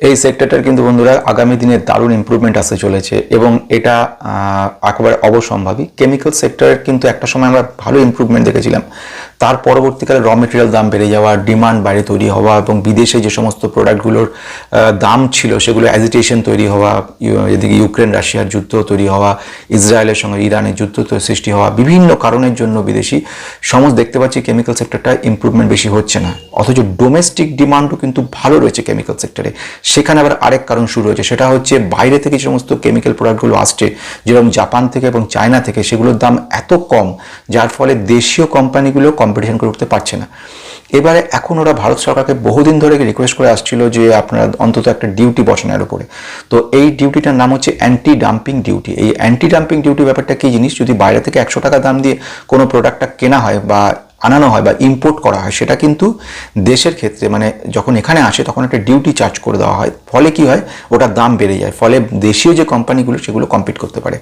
এই সেক্টরটার কিন্তু বন্ধুরা আগামী দিনে দারুণ ইম্প্রুভমেন্ট আসতে চলেছে এবং এটা একেবারে অবসম্ভাবী। কেমিক্যাল সেক্টরের কিন্তু একটা সময় আমরা ভালো ইম্প্রুভমেন্ট দেখেছিলাম। তার পরবর্তীকালে র মেটেরিয়াল দাম বেড়ে যাওয়া ডিমান্ড বাইরে তৈরি হওয়া এবং বিদেশে যে সমস্ত প্রোডাক্টগুলোর দাম ছিল সেগুলো অ্যাজিটেশন তৈরি হওয়া এদিকে ইউক্রেন, রাশিয়ার যুদ্ধ তৈরি হওয়া, ইসরায়েলের সঙ্গে ইরানের যুদ্ধ সৃষ্টি হওয়া, বিভিন্ন কারণের জন্য বিদেশি সমস্ত দেখতে পাচ্ছি কেমিক্যাল সেক্টরটা ইমপ্রুভমেন্ট বেশি হচ্ছে না। অথচ ডোমেস্টিক ডিমান্ডও কিন্তু ভালো রয়েছে কেমিক্যাল সেক্টরে সেখানে আবার আরেক কারণ শুরু হয়েছে, সেটা হচ্ছে বাইরে থেকে যে সমস্ত কেমিক্যাল প্রোডাক্টগুলো আসছে, যেরকম জাপান থেকে এবং চায়না থেকে, সেগুলোর দাম এত কম, যার ফলে দেশীয় কোম্পানিগুলো কম্পিটিশন করে উঠতে পারছে না। এবারে এখন ওরা ভারত সরকারকে বহুদিন ধরে রিকোয়েস্ট করে আসছিল যে আপনারা অন্তত একটা ডিউটি বসেন এর উপরে। তো এই ডিউটিটার নাম হচ্ছে অ্যান্টি ডাম্পিং ডিউটি এই অ্যান্টি ডাম্পিং ডিউটি ব্যাপারটা কী জিনিস? যদি বাইরে থেকে একশো টাকা দাম দিয়ে কোনো প্রোডাক্টটা কেনা হয় বা আনানো হয় বা ইম্পোর্ট করা হয়, সেটা কিন্তু দেশের ক্ষেত্রে মানে যখন এখানে আসে তখন একটা ডিউটি চার্জ করে দেওয়া হয়। ফলে কি হয়? ওটার দাম বেড়ে যায়। ফলে দেশীয় যে কোম্পানিগুলো সেগুলো কম্পিট করতে পারে।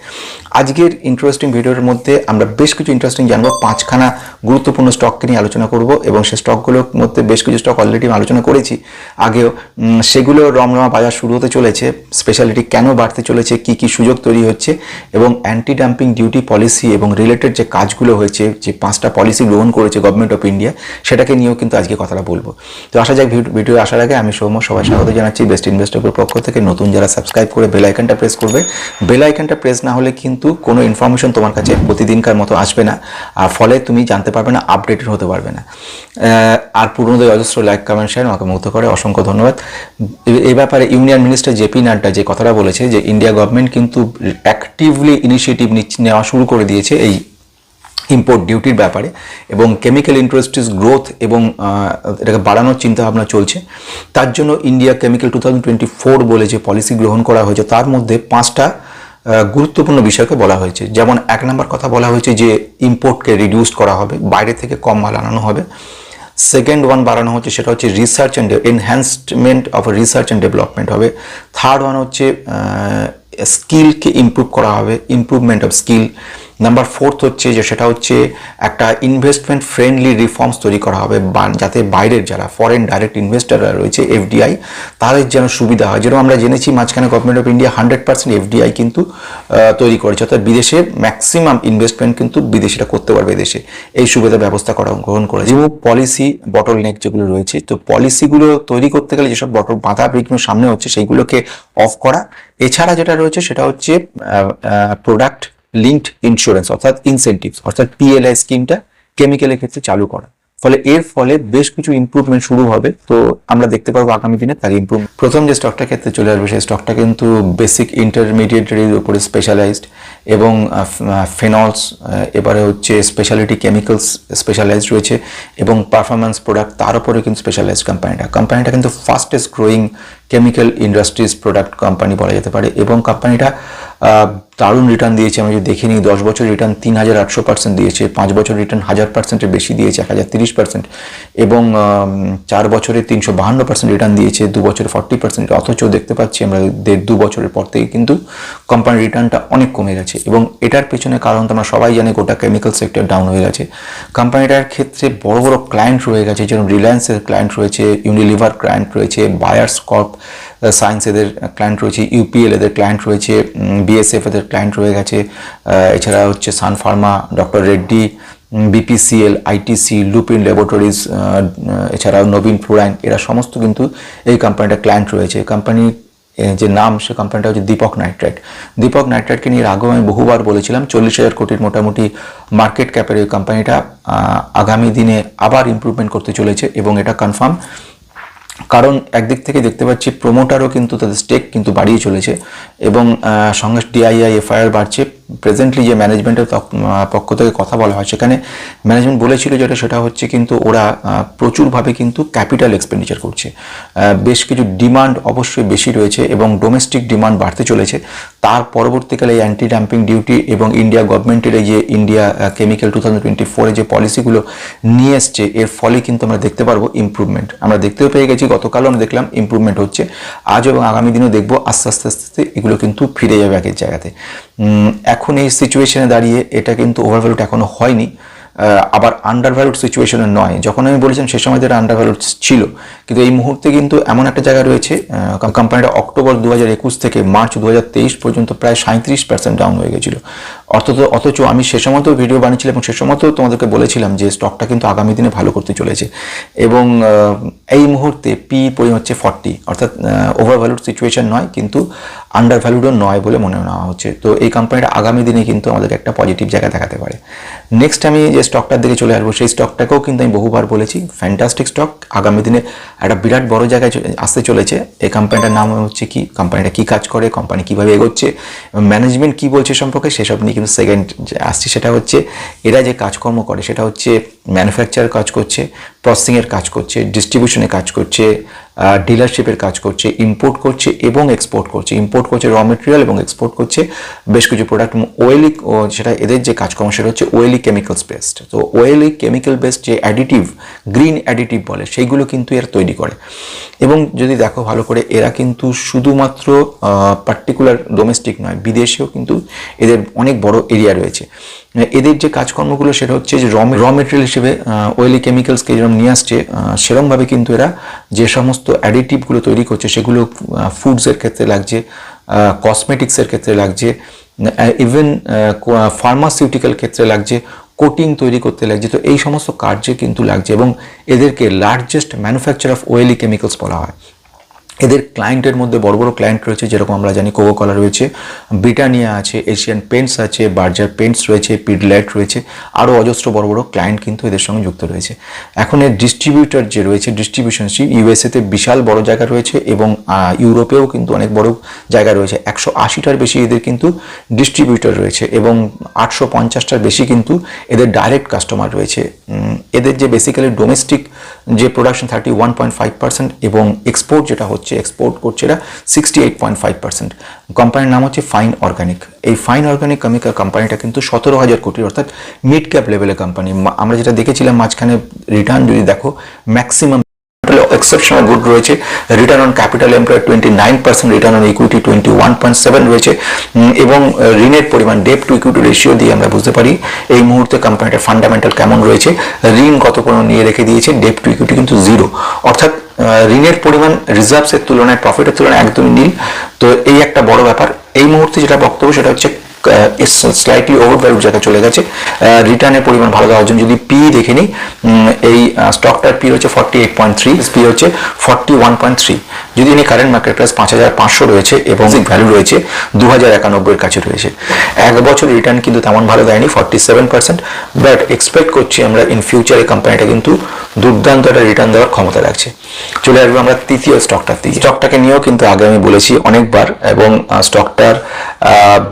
আজকের ইন্টারেস্টিং ভিডিওর মধ্যে আমরা বেশ কিছু ইন্টারেস্টিং জানব। পাঁচখানা গুরুত্বপূর্ণ স্টককে নিয়ে আলোচনা করব এবং সেই স্টকগুলোর মধ্যে বেশ কিছু স্টক অলরেডি আলোচনা করেছি। আগেও সেগুলো রমরমা বাজার শুরু হতে চলেছে। স্পেশালিটি কেন বাড়তে চলেছে? কি কি সুযোগ তৈরি হচ্ছে? এবং অ্যান্টি ডাম্পিং ডিউটি পলিসি এবং রিলেটেড যে কাজগুলো হয়েছে, যে পাঁচটা পলিসি গ্রহণ করেছে গভর্নমেন্ট অফ ইন্ডিয়া সেটাকে নিয়েও কিন্তু আজকে কথাটা বলব। তো আসা যাক ভিডিও- আসার আগে আমি সৌম্য সবাই স্বাগত জানাচ্ছি বেস্ট ইনভেস্টর গ্রুপ পক্ষ থেকে। নতুন যারা সাবস্ক্রাইব করে বেল আইকনটা প্রেস করবে বেল আইকনটা প্রেস না হলে কিন্তু কোনো ইনফরমেশন তোমার কাছে প্রতিদিনকার মতো আসবে না। আর ফলে তুমি জানতে পারবে না আপডেটেড হতে পারবে না। আর পুরনোদের অজস্র লাইক কমেন্ট শেয়ার আমাকে মুগ্ধ করে। অসংখ্য ধন্যবাদ। এই ব্যাপারে ইউনিয়ন মিনিস্টার জেপি নাড্ডা যে কথাটা বলেছে যে ইন্ডিয়া গভর্নমেন্ট কিন্তু অ্যাক্টিভলি ইনিশিয়েটিভ নেওয়া শুরু করে দিয়েছে এই ইম্পোর্ট ডিউটির ব্যাপারে এবং কেমিক্যাল ইন্ডাস্ট্রিজ গ্রোথ এবং এটাকে বাড়ানোর চিন্তা ভাবনা চলছে। তার জন্য ইন্ডিয়া কেমিক্যাল টু থাউজেন্ড বলে যে পলিসি গ্রহণ করা হয়েছে, তার মধ্যে পাঁচটা গুরুত্বপূর্ণ বিষয়কে বলা হয়েছে। যেমন এক নম্বর কথা বলা হয়েছে যে ইম্পোর্টকে রিডিউস করা হবে, বাইরে থেকে কম মাল আনানো হবে। সেকেন্ড ওয়ান বাড়ানো হচ্ছে, সেটা হচ্ছে research and enhancement of research and development হবে। থার্ড ওয়ান হচ্ছে স্কিলকে ইমপ্রুভ করা হবে improvement of skill number fourth হচ্ছে যে সেটা হচ্ছে একটা ইনভেস্টমেন্ট ফ্রেন্ডলি রিফর্মস তৈরি করা হবে যাতে বাইরের যারা ফরেন ডাইরেক্ট ইনভেস্টাররা রয়েছে এফডিআই তাদের যেন সুবিধা হয়। যেরকম আমরা জেনেছি মাঝখানে government of India hundred percent FDI কিন্তু তৈরি করেছে। অর্থাৎ বিদেশে ম্যাক্সিমাম ইনভেস্টমেন্ট কিন্তু বিদেশিরা করতে পারবে দেশে। এই সুবিধা ব্যবস্থা করা, গ্রহণ করে যেমন পলিসি বটল নেক যেগুলো রয়েছে, তো পলিসিগুলো তৈরি করতে গেলে যেসব বটল বাধা বিঘ্ন সামনে হচ্ছে, সেইগুলোকে অফ করা। এছাড়া যেটা রয়েছে সেটা হচ্ছে প্রোডাক্ট লিঙ্কড ইন্স্যুরেন্স অর্থাৎ ইনসেন্টিভ অর্থাৎ পিএলআই স্কিমটা কেমিক্যালের ক্ষেত্রে চালু করা। ফলে এর ফলে বেশ কিছু ইমপ্রুভমেন্ট শুরু হবে, তো আমরা দেখতে পারব আগামী দিনে তার ইমপ্রুভ প্রথম যে স্টকটা ক্ষেত্রে চলে আসবে, সেই স্টকটা কিন্তু বেসিক ইন্টারমিডিয়েটের উপরে স্পেশালাইজড এবং ফেনলস এবারে হচ্ছে স্পেশালিটি কেমিক্যালস স্পেশালাইজড রয়েছে এবং পারফরমেন্স প্রোডাক্ট তার উপরে কিন্তু স্পেশালাইজড কোম্পানিটা কোম্পানিটা কিন্তু fastest growing chemical industries product company বলা যেতে পারে এবং কোম্পানিটা দারুণ রিটার্ন দিয়েছে। আমি যদি দেখে নিই, দশ বছর রিটার্ন তিন হাজার আটশো পার্সেন্ট দিয়েছে, পাঁচ বছর রিটার্ন হাজার পার্সেন্টের বেশি দিয়েছে, এক হাজার তিরিশ পার্সেন্ট এবং চার বছরে তিনশো বাহান্ন পার্সেন্ট রিটার্ন দিয়েছে, দু বছরে ফর্টি পার্সেন্ট অথচ দেখতে পাচ্ছি আমরা দেড় দু বছরের পর থেকে কিন্তু কোম্পানির রিটার্নটা অনেক কমে গেছে এবং এটার পেছনে কারণ তোমরা সবাই জানি গোটা কেমিক্যাল সেক্টর ডাউন হয়ে গেছে। কোম্পানিটার ক্ষেত্রে বড় বড় ক্লায়েন্ট রয়ে গেছে, যেরকম রিলায়েন্সের ক্লায়েন্ট রয়েছে ইউনিলিভার ক্লায়েন্ট রয়েছে বায়ার্স কর্প সায়েন্স এদের ক্লায়েন্ট রয়েছে ইউপিএল এদের ক্লায়েন্ট রয়েছে বিএসএফ এদের ক্লায়েন্ট রয়ে গেছে এছাড়া হচ্ছে Sun Pharma doctor Reddy BPCL ITC Lupin laboratories এছাড়াও নবীন ফ্লোরাইন এরা সমস্ত কিন্তু এই কোম্পানিটা ক্লায়েন্ট রয়েছে। কোম্পানি যে নাম, সে কোম্পানিটা হচ্ছে দীপক নাইট্রাইট দীপক নাইট্রাইটকে নিয়ে আগেও আমি বহুবার বলেছিলাম, চল্লিশ হাজার কোটির মোটামুটি মার্কেট ক্যাপের এই কোম্পানিটা আগামী দিনে আবার ইমপ্রুভমেন্ট করতে চলেছে এবং এটা কনফার্ম কারণ একদিক থেকে দেখতে পাচ্ছি প্রোমোটারও কিন্তু তাদের স্টেক কিন্তু বাড়িয়ে চলেছে এবং সঙ্গে ডিআইআই এফআইআর বাড়ছে। প্রেজেন্টলি যে ম্যানেজমেন্টের পক্ষ থেকে কথা বলা হয়, সেখানে ম্যানেজমেন্ট বলেছিল যেটা, সেটা হচ্ছে কিন্তু ওরা প্রচুরভাবে কিন্তু ক্যাপিটাল এক্সপেন্ডিচার করছে। বেশ কিছু ডিমান্ড অবশ্যই বেশি রয়েছে এবং ডোমেস্টিক ডিমান্ড বাড়তে চলেছে। তার পরবর্তীকালে এই অ্যান্টি ডাম্পিং ডিউটি এবং ইন্ডিয়া গভর্নমেন্টের এই যে India chemical two thousand twenty ফোরে যে পলিসিগুলো নিয়ে এসছে, এর ফলে কিন্তু আমরা দেখতে পারব ইমপ্রুভমেন্ট আমরা দেখতেও পেয়ে গেছি, গতকালও আমরা দেখলাম ইমপ্রুভমেন্ট হচ্ছে। আজ এবং আগামী দিনেও দেখব আস্তে আস্তে আস্তে এগুলো কিন্তু ফিরে যাবে আগের জায়গাতে। এখন এই সিচুয়েশনে দাঁড়িয়ে এটা কিন্তু ওভারভ্যালুড এখনও হয়নি। আবার আন্ডার ভ্যালুড সিচুয়েশনে নয়। যখন আমি বলেছিলাম সে সময় আন্ডার ভ্যালুড ছিল। কিন্তু এই মুহূর্তে কিন্তু এমন একটা জায়গা রয়েছে কোম্পানিটা অক্টোবর দু হাজার একুশ থেকে মার্চ দু হাজার তেইশ পর্যন্ত প্রায় সাঁত্রিশ পার্সেন্ট ডাউন হয়ে গেছিল। অর্থাৎ অথচ আমি সে সময় তো ভিডিও বানিয়েছিলাম এবং সে সময় তো তোমাদেরকে বলেছিলাম যে স্টকটা কিন্তু আগামী দিনে ভালো করতে চলেছে। এবং এই মুহূর্তে পি পরিমাণ হচ্ছে ফর্টি অর্থাৎ ওভার ভ্যালুড সিচুয়েশন নয়, কিন্তু আন্ডার ভ্যালুডও নয় বলে মনে নেওয়া হচ্ছে। তো এই কোম্পানিটা আগামী দিনে কিন্তু আমাদের একটা পজিটিভ জায়গা দেখাতে পারে। নেক্সট আমি যে স্টকটার দিকে চলে আসব, সেই স্টকটাকেও কিন্তু আমি বহুবার বলেছি ফ্যান্টাস্টিক স্টক আগামী দিনে একটা বিরাট বড় জায়গায় আসতে চলেছে। এই কোম্পানিটার নাম হচ্ছে কি? কোম্পানিটা কি কাজ করে? কোম্পানি কীভাবে এগোচ্ছে? ম্যানেজমেন্ট কি বলছে সম্পর্কে সেসব নিয়ে কিন্তু সেকেন্ড আসছি সেটা হচ্ছে এরা যে কাজকর্ম করে সেটা হচ্ছে ম্যানুফ্যাকচার কাজ করছে প্রসেসিংয়ের কাজ করছে ডিস্ট্রিবিউশনের কাজ করছে ডিলারশিপের কাজ করছে ইম্পোর্ট করছে এবং এক্সপোর্ট করছে। ইম্পোর্ট করছে র মেটেরিয়াল এবং এক্সপোর্ট করছে বেশ কিছু প্রোডাক্ট ওয়েলি সেটা এদের যে কাজকর্ম সেটা হচ্ছে ওয়েলি কেমিক্যালস বেসড তো ওয়েলি কেমিক্যাল বেসড যে অ্যাডিটিভ গ্রিন অ্যাডিটিভ বলে, সেইগুলো কিন্তু এরা তৈরি করে। এবং যদি দেখো ভালো করে, এরা কিন্তু শুধুমাত্র পার্টিকুলার ডোমেস্টিক নয়, বিদেশেও কিন্তু এদের অনেক বড় এরিয়া রয়েছে। এদের যে কাজকর্মগুলো সেটা হচ্ছে যে র মেটেরিয়াল হিসেবে ওয়েলি কেমিক্যালসকে যেরকম নিয়ে আসছে সেরমভাবে কিন্তু এরা যে সমস্ত অ্যাডিটিভগুলো তৈরি করছে সেগুলো ফুডসের ক্ষেত্রে লাগছে কসমেটিক্সের ক্ষেত্রে লাগছে ইভেন ফার্মাসিউটিক্যাল ক্ষেত্রে লাগছে কোটিং তৈরি করতে লাগছে। তো এই সমস্ত কার্যে কিন্তু লাগছে এবং এদেরকে largest manufacture of oily chemicals বলা হয়। এদের ক্লায়েন্টের মধ্যে বড় বড় ক্লায়েন্ট রয়েছে, যেরকম আমরা জানি কোকো কলা রয়েছে ব্রিটানিয়া আছে এশিয়ান পেন্টস আছে বার্জার পেন্টস রয়েছে পিডলাইট রয়েছে আরও অজস্র বড় বড় ক্লায়েন্ট কিন্তু এদের সঙ্গে যুক্ত রয়েছে। এখন এর ডিস্ট্রিবিউটর যে রয়েছে ডিস্ট্রিবিউশনশিপ ইউএসএতে বিশাল বড় জায়গা রয়েছে এবং ইউরোপেও কিন্তু অনেক বড় জায়গা রয়েছে। একশো আশিটার বেশি এদের কিন্তু ডিস্ট্রিবিউটর রয়েছে এবং আটশো পঞ্চাশটার বেশি কিন্তু এদের ডাইরেক্ট কাস্টমার রয়েছে। এদের যে বেসিক্যালি ডোমেস্টিক যে production thirty one point five percent এবং এক্সপোর্ট যেটা হচ্ছে এক্সপোর্ট করছে এরা sixty eight point five percent কোম্পানির নাম হচ্ছে ফাইন অর্গানিক এই ফাইন অর্গানিক কেমিক্যাল কোম্পানিটা কিন্তু সতেরো হাজার কোটি, অর্থাৎ মিড ক্যাপ লেভেলের কোম্পানি আমরা যেটা দেখেছিলাম মাঝখানে রিটার্ন যদি দেখো ম্যাক্সিমাম এক্সেপশনাল গুড রয়েছে। Return on capital employed twenty nine percent return on equity twenty one point seven রয়েছে এবং ঋণের পরিমাণ ডেপ টু ইকুইটি রেশিও দিয়ে আমরা বুঝতে পারি, এই মুহূর্তে কোম্পানিটার ফান্ডামেন্টাল কেমন রয়েছে। ঋণ কত কোনো নিয়ে রেখে দিয়েছে ডেপ টু ইকুইটি কিন্তু জিরো অর্থাৎ ঋণের পরিমাণ রিজার্ভসের তুলনায় প্রফিটের তুলনায় একদমই নীল। তো এই একটা বড় ব্যাপার। এই মুহূর্তে যেটা বক্তব্য, সেটা হচ্ছে স্লাইটলি ওভার ভ্যালু জায়গায় চলে গেছে। রিটার্নের পরিমাণ ভালো দেওয়ার জন্য যদি পি দেখে নিই এই স্টকটার পি হচ্ছে forty eight point three P হচ্ছে ফর্টি ওয়ান পয়েন্ট থ্রি যদি এনে কারেন্ট মার্কেট প্রাইস পাঁচ হাজার পাঁচশো রয়েছে এবং ভ্যালু রয়েছে দু হাজার একানব্বইয়ের কাছে রয়েছে। এক বছর রিটার্ন কিন্তু তেমন ভালো দেয়নি forty seven percent but expect করছি আমরা ইন ফিউচারে কোম্পানিটা কিন্তু দুর্দান্ত একটা রিটার্ন দেওয়ার ক্ষমতা রাখছে। চলে আসব আমরা তৃতীয় স্টকটার দিকে স্টকটাকে নিয়েও কিন্তু আগে আমি বলেছি অনেকবার এবং স্টকটার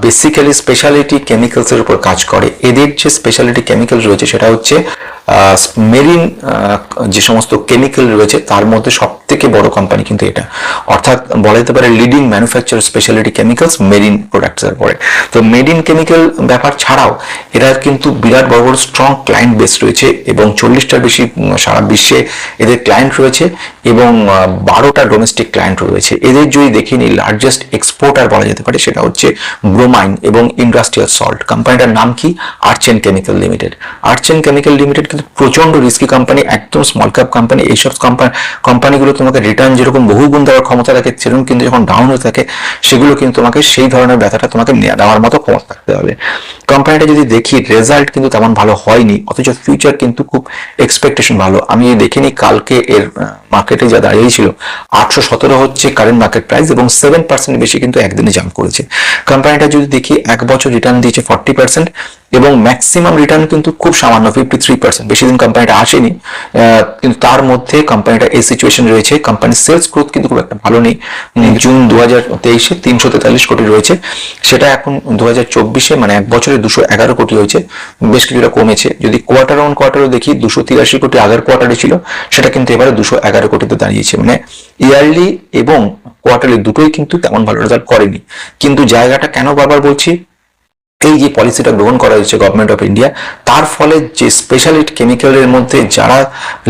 বেসিক্যালি স্পেশালিটি কেমিক্যালসের উপর কাজ করে। এদের যে স্পেশালিটি কেমিক্যাল রয়েছে সেটা হচ্ছে মেরিন যে সমস্ত কেমিক্যাল রয়েছে তার মধ্যে সব থেকে বড় কোম্পানি কিন্তু এটা। অর্থাৎ বলা যেতে পারে leading manufacture speciality chemicals marine প্রোডাক্টসের পরে। তো মেরিন কেমিক্যাল ব্যাপার ছাড়াও এরা কিন্তু বিরাট বড় বড় স্ট্রং ক্লায়েন্ট বেস রয়েছে এবং চল্লিশটার বেশি সারা বিশ্বে এদের ক্লায়েন্ট রয়েছে এবং বারোটা ডোমেস্টিক ক্লায়েন্ট রয়েছে। এদের যদি দেখি নিই লার্জেস্ট এক্সপোর্টার বলা যেতে পারে সেটা হচ্ছে ব্রোমাইন এবং ইন্ডাস্ট্রিয়াল সল্ট কোম্পানিটার নাম কি? Archean chemical limited Archean chemical limited কিন্তু প্রচণ্ড রিস্কি কোম্পানি একদম স্মল ক্যাপ কোম্পানি এইসব কোম্পানি কোম্পানিগুলো তোমাকে রিটার্ন যেরকম বহুগুণ দেওয়ার ক্ষমতা রাখে সেরকম কিন্তু যখন ডাউন হয়ে থাকে, সেগুলো কিন্তু তোমাকে সেই ধরনের ব্যথাটা তোমাকে দেওয়ার মতো ক্ষমতা থাকতে হবে। কোম্পানিটা যদি দেখি রেজাল্ট কিন্তু তেমন ভালো হয়নি, অথচ ফিউচার কিন্তু খুব এক্সপেকটেশন ভালো। আমি দেখিনি, কালকে এর মার্কেটে যা দাঁড়িয়েছিল, আটশো সতেরো হচ্ছে কারেন্ট মার্কেট প্রাইস এবং সেভেন পার্সেন্ট বেশি কিন্তু একদিনে জাম্প করেছে। কোম্পানিটা যদি দেখি, এক বছর রিটার্ন দিয়েছে ফর্টি পার্সেন্ট এবং ম্যাক্সিমাম রিটার্ন কিন্তু খুব সামান্য ফিফটি থ্রি পার্সেন্ট বেশি দিন কোম্পানিটা আসেনি কিন্তু তার মধ্যে কোম্পানিটা এই সিচুয়েশন রয়েছে। কোম্পানির সেলস গ্রোথ কিন্তু খুব একটা ভালো নেই। জুন দু হাজার তেইশে তিনশো তেতাল্লিশ কোটি রয়েছে। সেটা এখন দু হাজার চব্বিশে মানে এক বছরে দুশো এগারো কোটি হয়েছে। বেশ কিছুটা কমেছে। যদি কোয়ার্টার অন কোয়ার্টারও দেখি, দুশো তিরাশি কোটি আগের কোয়ার্টারে ছিল। সেটা কিন্তু এবারে দুশো এগারো কোটিতে দাঁড়িয়েছে। মানে ইয়ারলি এবং কোয়ার্টারলি দুটোই কিন্তু তেমন ভালো রেজাল্ট করেনি। কিন্তু জায়গাটা কেন বারবার বলছি? এই যে পলিসিটা গ্রহণ করা হয়েছে গভর্নমেন্ট অফ ইন্ডিয়া তার ফলে যে স্পেশালিটি কেমিক্যালের মধ্যে যারা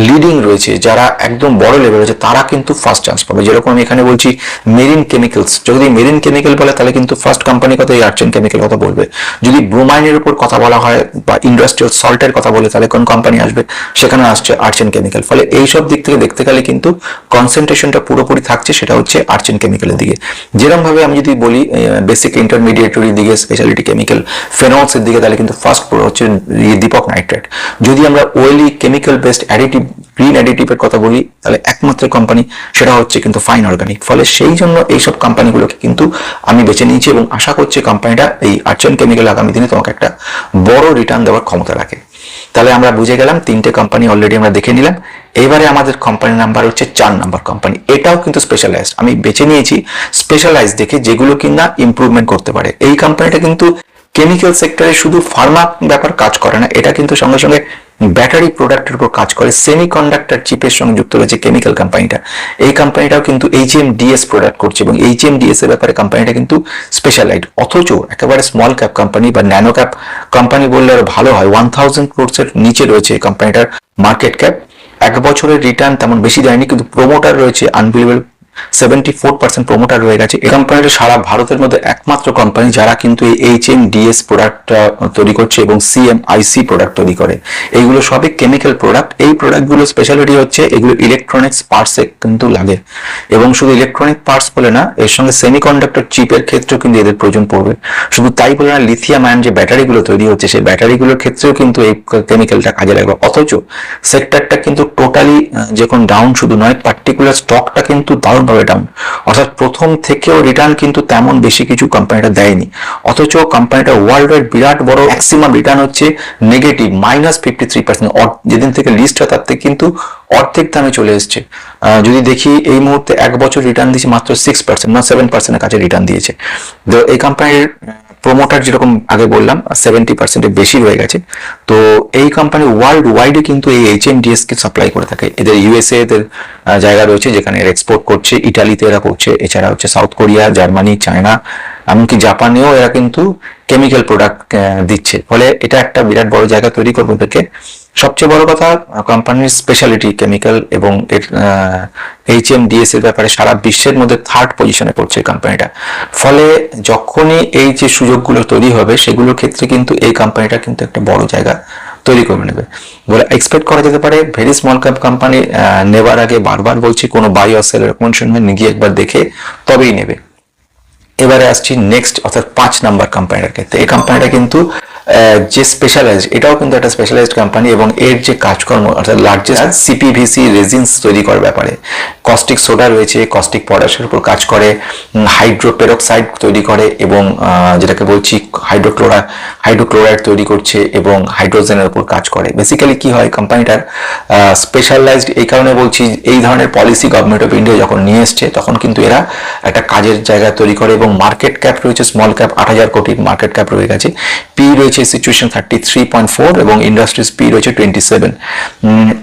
লিডিং রয়েছে, যারা একদম বড় লেভেল রয়েছে, তারা কিন্তু ফার্স্ট চান্স পাবে। যেরকম আমি এখানে বলছি মেরিন কেমিক্যালস যদি মেরিন কেমিক্যাল বলে, তাহলে কিন্তু ফার্স্ট কোম্পানির কথা এই আর্চেন কেমিক্যাল কথা বলবে। যদি ব্রোমাইনের উপর কথা বলা হয়, বা ইন্ডাস্ট্রিয়াল সল্টের কথা বলে, তাহলে কোন কোম্পানি আসবে? সেখানে আসছে আর্চেন কেমিক্যাল ফলে এই সব দিক থেকে দেখতে গেলে কিন্তু কনসেন্ট্রেশনটা পুরোপুরি থাকছে, সেটা হচ্ছে আর্চেন কেমিক্যালের দিকে। যেরকম ভাবে আমি যদি বলি বেসিক ইন্টারমিডিয়েটরি দিকে স্পেশালিটি কেমিক্যাল ফেনলসের দিকে তাহলে কিন্তু ফার্স্ট হচ্ছে ইয়ে দীপক নাইট্রেট যদি আমরা oily chemical based additive green অ্যাডিটিভের কথা বলি, তাহলে একমাত্র কোম্পানি সেটা হচ্ছে কিন্তু ফাইন অর্গানিক ফলে সেই জন্য এইসব কোম্পানিগুলোকে কিন্তু আমি বেছে নিয়েছি এবং আশা করছি কোম্পানিটা এই আর্চন কেমিক্যাল আগামী দিনে তোমাকে একটা বড় রিটার্ন দেওয়ার ক্ষমতা রাখে। তাহলে আমরা বুঝে গেলাম, তিনটে কোম্পানি অলরেডি আমরা দেখে নিলাম। এবারে আমাদের কোম্পানি নাম্বার হচ্ছে চার নাম্বার কোম্পানি এটাও কিন্তু স্পেশালাইজড আমি বেছে নিয়েছি স্পেশালাইজ দেখে যেগুলো কিনা ইমপ্রুভমেন্ট করতে পারে। এই কোম্পানিটা কিন্তু কেমিক্যাল সেক্টরে শুধু ফার্মা ব্যাপার কাজ করে না, এটা কিন্তু সঙ্গে সঙ্গে ব্যাটারি প্রোডাক্টের উপর কাজ করে। সেমি কন্ডাক্টর চিপের সঙ্গে যুক্ত রয়েছে কেমিক্যাল কোম্পানিটা এই কোম্পানিটাও কিন্তু এইচ এম ডিএস প্রোডাক্ট করছে এবং এইচ এম ডিএস এর ব্যাপারে কোম্পানিটা কিন্তু স্পেশালাইড অথচ একেবারে স্মল ক্যাপ কোম্পানি বা ন্যানো ক্যাপ কোম্পানি বললে আরও ভালো হয়। ওয়ান থাউজেন্ড ক্রোডসের নিচে রয়েছে এই কোম্পানিটার মার্কেট ক্যাপ এক বছরের রিটার্ন তেমন বেশি দেয়নি, কিন্তু প্রোমোটার রয়েছে আনবিলিভেবল সেভেন্টি ফোর প্রোমোটার রয়ে গেছে। এই কোম্পানিটা সারা ভারতের মধ্যে একমাত্র কোম্পানি যারা কিন্তু এই এইচ এম ডিএস প্রোডাক্ট তৈরি করছে এবং সিএম আইসি প্রোডাক্ট তৈরি করে। এইগুলো সবই কেমিক্যাল প্রোডাক্ট এই প্রোডাক্টগুলো স্পেশালিটি হচ্ছে এগুলো ইলেকট্রনিক্স পার্টসে কিন্তু লাগে। এবং শুধু ইলেকট্রনিক পার্টস বলে না, এর সঙ্গে সেমিকন্ডাক্টর চিপের ক্ষেত্রেও কিন্তু এদের প্রয়োজন পড়বে। শুধু তাই বলে না লিথিয়াম আয়ন যে ব্যাটারিগুলো তৈরি হচ্ছে, সেই ব্যাটারিগুলোর ক্ষেত্রেও কিন্তু এই কেমিক্যালটা কাজে লাগবে। অথচ সেক্টরটা কিন্তু টোটালি যখন ডাউন শুধু নয় পার্টিকুলার স্টকটা কিন্তু দারুণভাবে ডাউন অর্থাৎ প্রথম থেকেও রিটার্ন কিন্তু তেমন বেশি কিছু কোম্পানিটা দেয়নি। অথচ কোম্পানিটা ওয়ার্ল্ড ওয়াইড বিরাট বড় ম্যাক্সিমাম রিটার্ন হচ্ছে negative minus fifty three percent যেদিন থেকে লিস্ট হয় তার থেকে কিন্তু অর্ধেক দামে চলে এসছে। যদি দেখি এই মুহূর্তে এক বছর রিটার্ন দিয়েছে মাত্র সিক্স পার্সেন্ট না সেভেন পার্সেন্টের কাছে রিটার্ন দিয়েছে। তো এই কোম্পানির প্রোমোটার যেরকম আগে বললাম সেভেন্টি পার্সেন্টের বেশি রয়ে গেছে। তো এই কোম্পানি ওয়ার্ল্ড ওয়াইডে কিন্তু এই এইচ এম ডিএসকে সাপ্লাই করে থাকে। এদের ইউএসএ এদের জায়গা রয়েছে যেখানে এরা এক্সপোর্ট করছে ইটালিতে এরা করছে, এছাড়া হচ্ছে সাউথ কোরিয়া জার্মানি চায়না এমনকি জাপানেও এরা কিন্তু কেমিক্যাল প্রোডাক্ট দিচ্ছে। ফলে এটা একটা বিরাট বড় জায়গা তৈরি করবে ওদেরকে। সবচেয়ে বড় কথা কোম্পানির স্পেশালিটি কেমিক্যাল এবং এর এইচ এম ডিএস এর ব্যাপারে সারা বিশ্বের মধ্যে থার্ড পজিশনে পড়ছে এই কোম্পানিটা ফলে যখনই এই যে সুযোগগুলো তৈরি হবে, সেগুলোর ক্ষেত্রে কিন্তু এই কোম্পানিটা কিন্তু একটা বড় জায়গা তৈরি করে নেবে। বলে এক্সপেক্ট করা যেতে পারে ভেরি স্মল ক্যাপ কোম্পানি নেবার আগে বারবার বলছি, কোনো বাই অর সেল রেকমেন্ডেশন গিয়ে একবার দেখে তবেই নেবে। এবারে আসছি নেক্সট অর্থাৎ পাঁচ নাম্বার কোম্পানিটার ক্ষেত্রে। এই কোম্পানিটা কিন্তু যে স্পেশালাইজড এটাও কিন্তু একটা স্পেশালাইজড কোম্পানি এবং এর যে কাজকর্ম অর্থাৎ লার্জেস্ট সিপিভিসি রেজিনস তৈরি করার ব্যাপারে। কস্টিক সোডা রয়েছে কস্টিক পটাশের উপর কাজ করে হাইড্রোপেরক্সাইড তৈরি করে এবং যেটাকে বলছি হাইড্রোক্লোরা হাইড্রোক্লোরাইড তৈরি করছে এবং হাইড্রোজেনের উপর কাজ করে। বেসিক্যালি কি হয় কোম্পানিটার স্পেশালাইজড এই কারণে বলছি এই ধরনের পলিসি গভর্নমেন্ট অফ ইন্ডিয়া যখন নিয়ে এসছে তখন কিন্তু এরা একটা কাজের জায়গা তৈরি করে এবং মার্কেট ক্যাপ রয়েছে স্মল ক্যাপ আট হাজার কোটির মার্কেট ক্যাপ রয়ে গেছে। পি রয়েছে situation thirty three point four এবং ইন্ডাস্ট্রিজ পি রয়েছে টোয়েন্টি সেভেন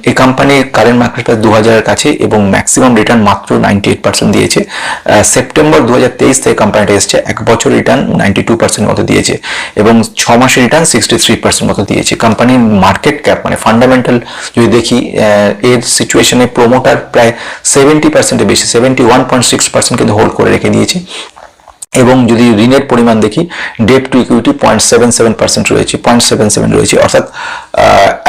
এই কোম্পানির কারেন্ট মার্কেট প্রাইস দু হাজারের কাছে এবং ম্যাক্সিমাম রিটার্ন মাত্র নাইনটি এইট পার্সেন্ট দিয়েছে। সেপ্টেম্বর দু হাজার তেইশ থেকে কোম্পানিটা এসছে, এক বছর রিটার্ন নাইনটি টু পার্সেন্ট মতো দিয়েছে এবং ছ মাসের রিটার্ন সিক্সটি থ্রি পার্সেন্ট মতো দিয়েছে। কোম্পানির মার্কেট ক্যাপ মানে ফান্ডামেন্টাল যদি দেখি এর সিচুয়েশনে প্রোমোটার প্রায় সেভেন্টি পার্সেন্টের বেশি seventy one point six percent কিন্তু হোল্ড করে রেখে দিয়েছে। এবং যদি ঋণের পরিমাণ দেখি debt to equity point seven seven percent রয়েছে পয়েন্ট সেভেন সেভেন রয়েছে, অর্থাৎ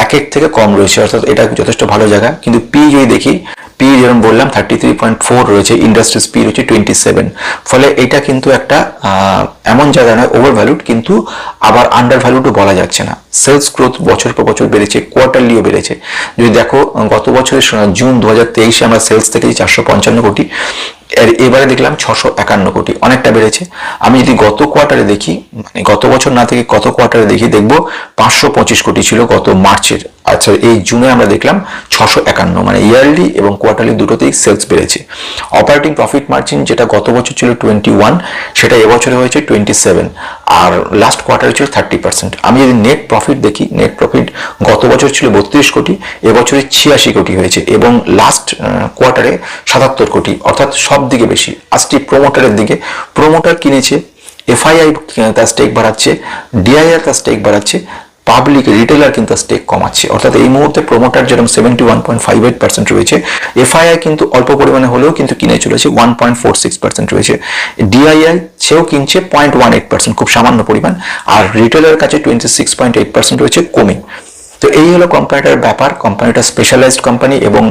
এক এক থেকে কম রয়েছে, অর্থাৎ এটা যথেষ্ট ভালো জায়গা। কিন্তু পি যদি দেখি পি যেরকম বললাম থার্টি থ্রি পয়েন্ট ফোর রয়েছে ইন্ডাস্ট্রিজ পি রয়েছে টোয়েন্টি সেভেন ফলে এটা কিন্তু একটা এমন জায়গা নয় ওভার ভ্যালুড কিন্তু আবার আন্ডার ভ্যালুডও বলা যাচ্ছে না। সেলস গ্রোথ বছর পর বছর বেড়েছে কোয়ার্টারলিও বেড়েছে। যদি দেখো, গত বছরের জুন দু হাজার তেইশে আমরা সেলস থেকে চারশো পঞ্চান্ন কোটি। এবারে দেখলাম ছশো একান্ন কোটি, অনেকটা বেড়েছে। আমি যদি গত কোয়ার্টারে দেখি মানে গত বছর না থেকে গত কোয়ার্টারে দেখি, দেখব পাঁচশো পঁচিশ কোটি ছিল গত মার্চের আচ্ছা এই জুনে আমরা দেখলাম ছশো একান্ন মানে ইয়ারলি এবং কোয়ার্টারলি দুটোতেই সেলস বেড়েছে। অপারেটিং প্রফিট মার্জিন যেটা গত বছর ছিল টোয়েন্টি ওয়ান সেটা এবছরে হয়েছে টোয়েন্টি সেভেন আর লাস্ট কোয়ার্টারে ছিল থার্টি পার্সেন্ট আমি যদি নেট প্রফিট দেখি নেট প্রফিট গত বছর ছিল বত্রিশ কোটি, এবছরে ছিয়াশি কোটি হয়েছে এবং লাস্ট কোয়ার্টারে সাতাত্তর কোটি, অর্থাৎ সব দিকে বেশি। আসছি প্রোমোটারের দিকে। প্রোমোটার কিনেছে এফআইআই তার স্টেক বাড়াচ্ছে ডিআইআর তার স্টেক বাড়াচ্ছে পাবলিক রিটেলার কিন্তু স্টেক কমাচ্ছে। অর্থাৎ এই মুহূর্তে প্রোমোটার যেরকম seventy one point five eight percent রয়েছে এফআইআই কিন্তু অল্প পরিমাণে হলেও কিন্তু কিনে চলেছে one point four six percent রয়েছে। ডিআইআই সেও কিনছে পয়েন্ট ওয়ান এইট পার্সেন্ট খুব সামান্য পরিমাণ। আর রিটেলার কাছে twenty six point eight percent রয়েছে, কমে। তো এই হলো কোম্পানিটার ব্যাপার। কোম্পানিটা স্পেশালাইজড কোম্পানি এবং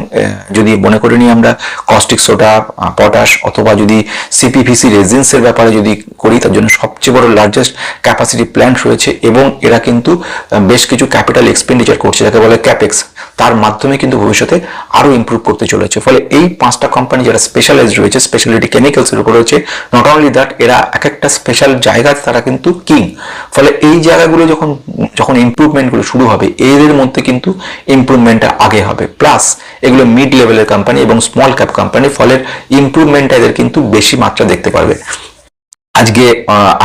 যদি মনে করে নিই আমরা কস্টিক সোডা পটাশ অথবা যদি সিপিভিসি রেজিন্সের ব্যাপারে যদি করি, তার জন্য সবচেয়ে বড় লার্জেস্ট ক্যাপাসিটি প্ল্যান্ট রয়েছে এবং এরা কিন্তু বেশ কিছু ক্যাপিটাল এক্সপেন্ডিচার করছে, যাকে বলে ক্যাপেক্স তার মাধ্যমে কিন্তু ভবিষ্যতে আরও ইমপ্রুভ করতে চলেছে। ফলে এই পাঁচটা কোম্পানি যারা স্পেশালাইজড রয়েছে স্পেশালিটি কেমিক্যালসের উপর রয়েছে নট অনলি দ্যাট এরা এক একটা স্পেশাল জায়গাতে তারা কিন্তু কিং ফলে এই জায়গাগুলো যখন যখন ইমপ্রুভমেন্টগুলো শুরু হবে এদের মধ্যে কিন্তু ইম্প্রুভমেন্টটা আগে হবে। প্লাস এগুলো মিড লেভেলের কোম্পানি এবং স্মল ক্যাপ কোম্পানি ফলে ইম্প্রুভমেন্টটা এদের কিন্তু বেশি মাত্রা দেখতে পারবে। আজকে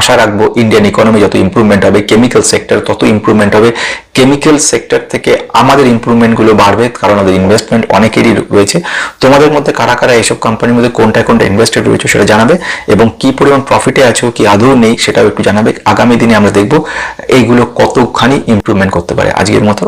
আশা রাখব ইন্ডিয়ান ইকোনমি যত ইমপ্রুভমেন্ট হবে কেমিক্যাল সেক্টর তত ইমপ্রুভমেন্ট হবে। কেমিক্যাল সেক্টর থেকে আমাদের ইমপ্রুভমেন্টগুলো বাড়বে কারণ আমাদের ইনভেস্টমেন্ট অনেকেরই রয়েছে। তোমাদের মধ্যে কারা কারা এইসব কোম্পানির মধ্যে কোনটা কোনটা ইনভেস্টেড রয়েছে সেটা জানাবে এবং কি পরিমাণ প্রফিটে আছো, কি আদৌ নেই সেটাও একটু জানাবে। আগামী দিনে আমরা দেখব এইগুলো কতখানি ইমপ্রুভমেন্ট করতে পারে আজকের মতো।